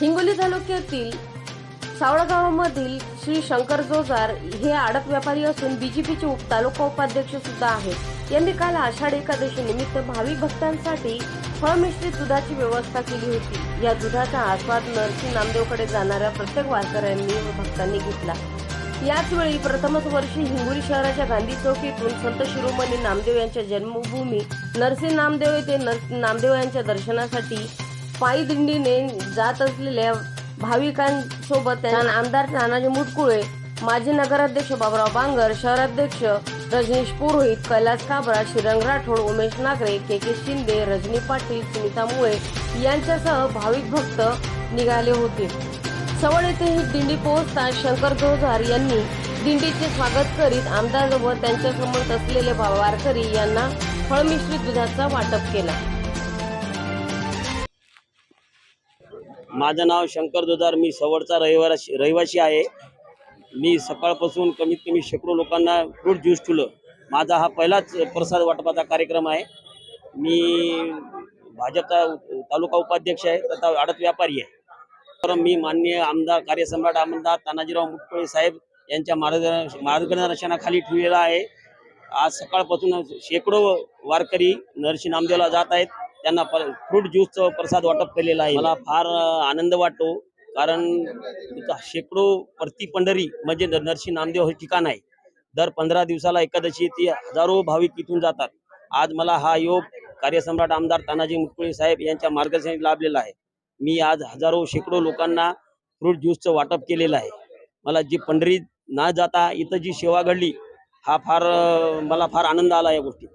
हिंगोली तालुक्यातील सावळगावामधील श्री शंकर जोजार हे आडत व्यापारी असून बीजेपीचे उप तालुका उपाध्यक्ष सुद्धा आहेत. यांनी काल आषाढ एकादशी निमित्त भाविक भक्तांसाठी फळमिश्रित दुधाची व्यवस्था केली होती. या दुधाचा आस्वाद नरसिंह नामदेवकडे जाणाऱ्या प्रत्येक वारकऱ्यांनी व भक्तांनी घेतला. याच वेळी प्रथमच वर्षी हिंगोली शहराच्या गांधी चौकीतून संत शिरोमणी नामदेव यांच्या जन्मभूमी नरसिंह नामदेव येथे नामदेव यांच्या दर्शनासाठी पायी दिंडीने जात असलेल्या भाविकांसोबत त्यांना आमदार तानाजी मुटकुळे माजी नगराध्यक्ष बाबराव बांगर शहराध्यक्ष रजनीश पुरोहित कैलास काबरा श्रीरंग राठोड उमेश नागरे के के शिंदे रजनी पाटील सुनीता मुळे यांच्यासह भाविक भक्त निघाले होते. सवड येथे ही दिंडी पोहोचता शंकर जोझार यांनी दिंडीचे स्वागत करीत आमदार व त्यांच्यासमोर असलेले वारकरी यांना फळमिश्रित दुधाचा वाटप केला. माझं नाव शंकर दुधार मी सवडचा रहिवासी रहिवासी आहे. मी सकाळपासून कमीत कमी शेकडो लोकांना फ्रूट ज्यूस ठुलं माझा हा पहिलाच प्रसाद वाटपाचा कार्यक्रम आहे. मी भाजपचा तालुका उपाध्यक्ष आहे तथा आडत व्यापारी आहे. तर मी माननीय आमदार कार्यसम्राट आमदार तानाजीराव मुटकोळे साहेब यांच्या मार्गदर्शन मार्गदर्शनाखाली ठेवलेला आहे. आज सकाळपासून शेकडो वारकरी नरसी नामदेवला जात आहेत. त्यांना फ्रूट ज्यूसचं प्रसाद वाटप केलेला आहे. मला फार आनंद वाटतो. कारण शेकडो प्रति पंढरी म्हणजे न- नरसी नामदेव हे ठिकाण आहे. दर पंधरा दिवसाला एकादशी ती हजारो भाविक इथून जातात. आज मला हा योग कार्यसम्राट आमदार तानाजी मुटकुळे साहेब यांच्या मार्गदर्शनाने लाभलेला आहे. मी आज हजारो शेकडो लोकांना फ्रूट ज्यूसचं वाटप केलेलं आहे. मला जी पंढरी न जाता इथं जी सेवा घडली हा फार मला फार आनंद आला या गोष्टी